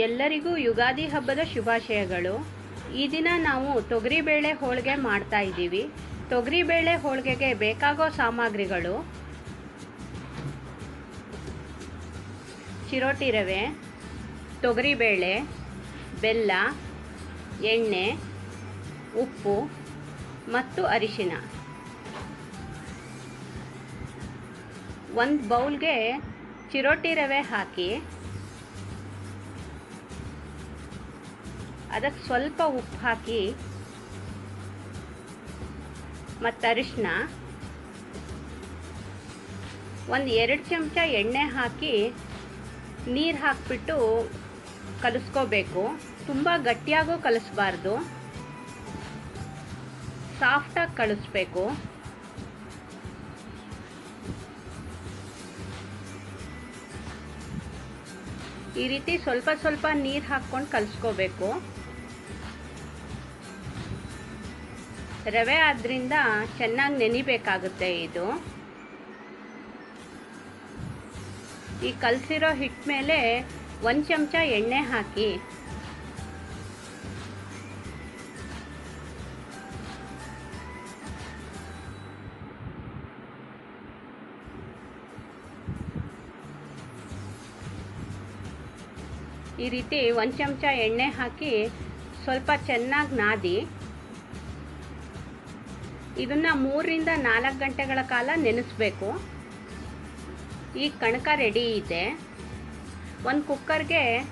ಎಲ್ಲರಿಗೂ ಯುಗಾದಿ ಹಬ್ಬದ ಶುಭಾಶಯಗಳು. ಈ ದಿನ ನಾವು ತೊಗರಿಬೇಳೆ ಹೋಳಿಗೆ ಮಾಡ್ತಾ ಇದ್ದೀವಿ. ತೊಗರಿಬೇಳೆ ಹೋಳಿಗೆಗೆ ಬೇಕಾಗೋ ಸಾಮಗ್ರಿಗಳು. ಚಿರೋಟಿ ರವೆ, ತೊಗರಿಬೇಳೆ, ಬೆಲ್ಲ, ಎಣ್ಣೆ, ಉಪ್ಪು ಮತ್ತು ಅರಿಶಿನ. ಒಂದು ಬೌಲ್ಗೆ ಚಿರೋಟಿ ರವೆ ಹಾಕಿ ಅದಕ್ಕೆ ಸ್ವಲ್ಪ ಉಪ್ಪು ಹಾಕಿ, ಮತ್ತು ಅರಿಶಿನ ಒಂದು ಎರಡು ಚಮಚ ಎಣ್ಣೆ ಹಾಕಿ ನೀರು ಹಾಕಿಬಿಟ್ಟು ಕಲಿಸ್ಕೋಬೇಕು. ತುಂಬ ಗಟ್ಟಿಯಾಗೂ ಕಲಿಸ್ಬಾರ್ದು. ಸಾಫ್ಟಾಗಿ ಕಳಿಸ್ಬೇಕು ಈ ರೀತಿ ಸ್ವಲ್ಪ ಸ್ವಲ್ಪ ನೀರು ಹಾಕ್ಕೊಂಡು ಕಲಿಸ್ಕೋಬೇಕು. ರವೆ ಆದ್ದರಿಂದ ಚೆನ್ನಾಗಿ ನೆನಿಬೇಕಾಗುತ್ತೆ ಇದು. ಈ ಕಲಸಿರೋ ಹಿಟ್ಟು ಮೇಲೆ ಒಂದು ಚಮಚ ಎಣ್ಣೆ ಹಾಕಿ. ಈ ರೀತಿ ಒಂದು ಚಮಚ ಎಣ್ಣೆ ಹಾಕಿ ಸ್ವಲ್ಪ ಚೆನ್ನಾಗಿ ನಾದಿ. ಇದನ್ನು ಮೂರರಿಂದ ನಾಲ್ಕು ಗಂಟೆಗಳ ಕಾಲ ನೆನೆಸ್ಬೇಕು. ಈ ಕಣಕ ರೆಡಿ ಇದೆ. ಒಂದು ಕುಕ್ಕರ್ಗೆ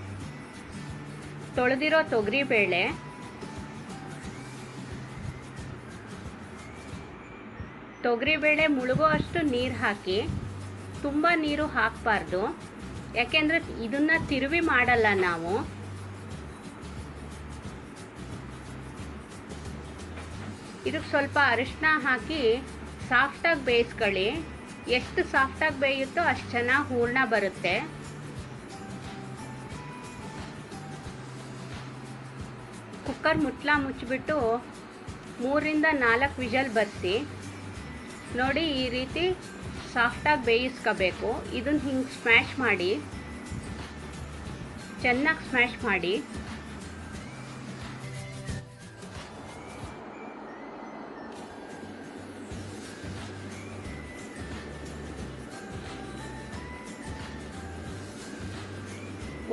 ತೊಳೆದಿರೋ ತೊಗರಿ ತೊಗರಿಬೇಳೆ ತೊಗರಿಬೇಳೆ ಮುಳುಗೋ ಅಷ್ಟು ನೀರು ಹಾಕಿ ತುಂಬ ನೀರು ಹಾಕಬಾರ್ದು. ಯಾಕೆಂದರೆ ಇದನ್ನು ತಿರುವಿ ಮಾಡಲ್ಲ ನಾವು. ಇದಕ್ಕೆ ಸ್ವಲ್ಪ ಅರಿಶಿನ ಹಾಕಿ ಸಾಫ್ಟಾಗಿ ಬೇಯಿಸ್ಕೊಳ್ಳಿ. ಎಷ್ಟು ಸಾಫ್ಟಾಗಿ ಬೇಯುತ್ತೋ ಅಷ್ಟು ಚೆನ್ನಾಗಿ ಹೂರ್ಣ ಬರುತ್ತೆ. ಕುಕ್ಕರ್ ಮುಟ್ಲ ಮುಚ್ಚಿಬಿಟ್ಟು ಮೂರಿಂದ ನಾಲ್ಕು ವಿಜಲ್ ಬರ್ಸಿ. ನೋಡಿ ಈ ರೀತಿ ಸಾಫ್ಟಾಗಿ ಬೇಯಿಸ್ಕೋಬೇಕು. ಇದನ್ನು ಹಿಂಗೆ ಸ್ಮ್ಯಾಶ್ ಮಾಡಿ. ಚೆನ್ನಾಗಿ ಸ್ಮ್ಯಾಶ್ ಮಾಡಿ.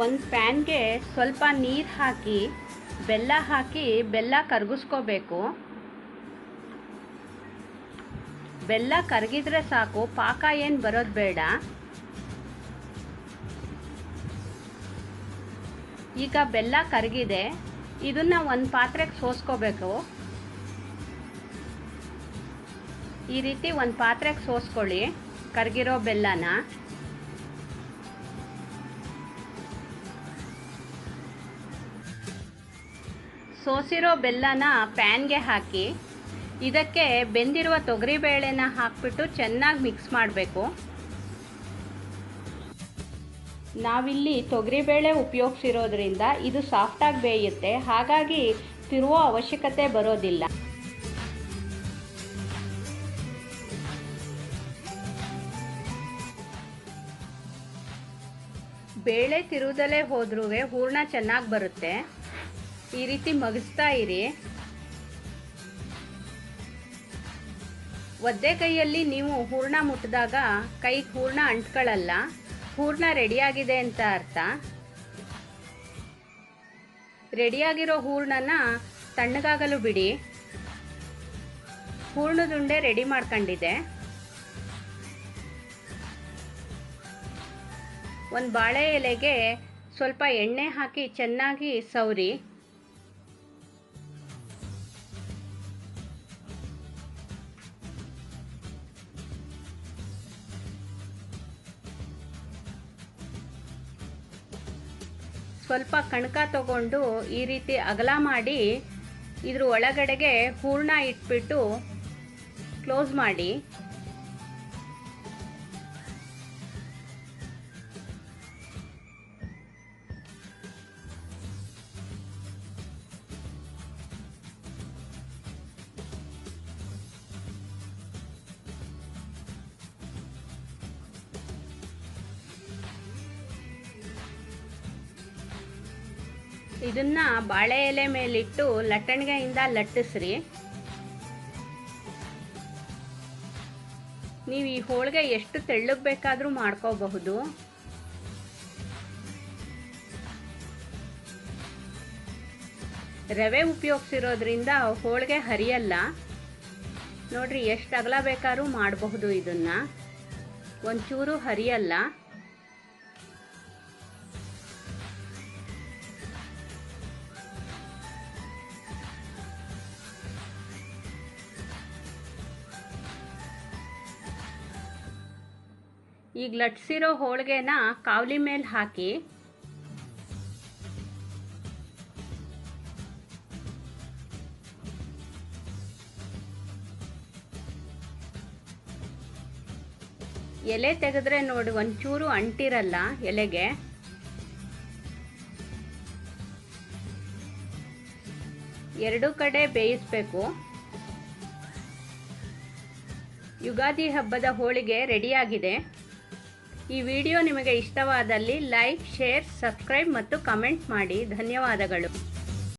ಒಂದು ಪ್ಯಾನ್ಗೆ ಸ್ವಲ್ಪ ನೀರು ಹಾಕಿ, ಬೆಲ್ಲ ಹಾಕಿ ಬೆಲ್ಲ ಕರಗಿಸ್ಕೋಬೇಕು. ಬೆಲ್ಲ ಕರಗಿದ್ರೆ ಸಾಕು, ಪಾಕ ಏನು ಬರೋದು ಬೇಡ. ಈಗ ಬೆಲ್ಲ ಕರಗಿದೆ, ಇದನ್ನ ಒಂದು ಪಾತ್ರೆಗೆ ಸೋಸ್ಕೋಬೇಕು. ಈ ರೀತಿ ಒಂದು ಪಾತ್ರೆಗೆ ಸೋಸ್ಕೊಳ್ಳಿ, ಕರಗಿರೋ ಬೆಲ್ಲನ. ಸೋಸಿರೋ ಬೆಲ್ಲನ ಪ್ಯಾನ್ಗೆ ಹಾಕಿ, ಇದಕ್ಕೆ ಬೆಂದಿರುವ ತೊಗರಿಬೇಳೆನ ಹಾಕ್ಬಿಟ್ಟು ಚೆನ್ನಾಗಿ ಮಿಕ್ಸ್ ಮಾಡಬೇಕು. ನಾವಿಲ್ಲಿ ತೊಗರಿಬೇಳೆ ಉಪಯೋಗಿಸಿರೋದ್ರಿಂದ ಇದು ಸಾಫ್ಟಾಗಿ ಬೇಯುತ್ತೆ, ಹಾಗಾಗಿ ತಿರುವ ಅವಶ್ಯಕತೆ ಬರೋದಿಲ್ಲ. ಬೇಳೆ ತಿರುವುದಲ್ಲೇ ಹೋದ್ರೂ ಹೂರ್ಣ ಚೆನ್ನಾಗಿ ಬರುತ್ತೆ. ಈ ರೀತಿ ಮಗಿಸ್ತಾ ಇರಿ. ಒದ್ದೆ ಕೈಯಲ್ಲಿ ನೀವು ಹೂರ್ಣ ಮುಟ್ಟಿದಾಗ ಕೈ ಹೂರ್ಣ ಅಂಟ್ಕೊಳ್ಳಲ್ಲ ಹೂರ್ಣ ರೆಡಿಯಾಗಿದೆ ಅಂತ ಅರ್ಥ. ರೆಡಿಯಾಗಿರೋ ಹೂರ್ಣನ ತಣ್ಣಗಾಗಲು ಬಿಡಿ. ಹೂರ್ಣದುಂಡೆ ರೆಡಿ ಮಾಡ್ಕೊಂಡಿದೆ. ಒಂದು ಬಾಳೆ ಎಲೆಗೆ ಸ್ವಲ್ಪ ಎಣ್ಣೆ ಹಾಕಿ ಚೆನ್ನಾಗಿ ಸೌರಿ ಸ್ವಲ್ಪ ಕಣಕ ತಗೊಂಡು ಈ ರೀತಿ ಅಗಲ ಮಾಡಿ ಇದ್ರ ಒಳಗಡೆಗೆ ಹೂರ್ಣ ಇಟ್ಬಿಟ್ಟು ಕ್ಲೋಸ್ ಮಾಡಿ. ಇದನ್ನ ಬಾಳೆ ಎಲೆ ಮೇಲಿಟ್ಟು ಲಟ್ಟಣಿಗೆಯಿಂದ ಲಟ್ಟಿಸ್ರಿ. ನೀವು ಈ ಹೋಳಿಗೆ ಎಷ್ಟು ತೆಳ್ಳಗೆ ಬೇಕಾದರೂ ಮಾಡ್ಕೋಬಹುದು. ರವೆ ಉಪಯೋಗಿಸಿರೋದ್ರಿಂದ ಹೋಳಿಗೆ ಹರಿಯಲ್ಲ. ನೋಡ್ರಿ ಎಷ್ಟು ಅಗಲ ಬೇಕಾದ್ರೂ ಮಾಡಬಹುದು ಇದನ್ನ. ಒಂಚೂರು ಹರಿಯಲ್ಲ. ಈಗ ಲಟ್ಸಿರೋ ಹೋಳಿಗೆನ ಕಾವಲಿ ಮೇಲೆ ಹಾಕಿ ಎಲೆ ತೆಗೆದ್ರೆ ನೋಡಿ, ಒಂಚೂರು ಅಂಟಿರಲ್ಲ ಎಲೆಗೆ. ಎರಡು ಕಡೆ ಬೇಯಿಸ್ಬೇಕು. ಯುಗಾದಿ ಹಬ್ಬದ ಹೋಳಿಗೆ ರೆಡಿಯಾಗಿದೆ. ಈ ವಿಡಿಯೋ ನಿಮಗೆ ಇಷ್ಟವಾದಲ್ಲಿ ಲೈಕ್ ಶೇರ್ ಸಬ್ಸ್ಕ್ರೈಬ್ ಮತ್ತು ಕಮೆಂಟ್ ಮಾಡಿ. ಧನ್ಯವಾದಗಳು.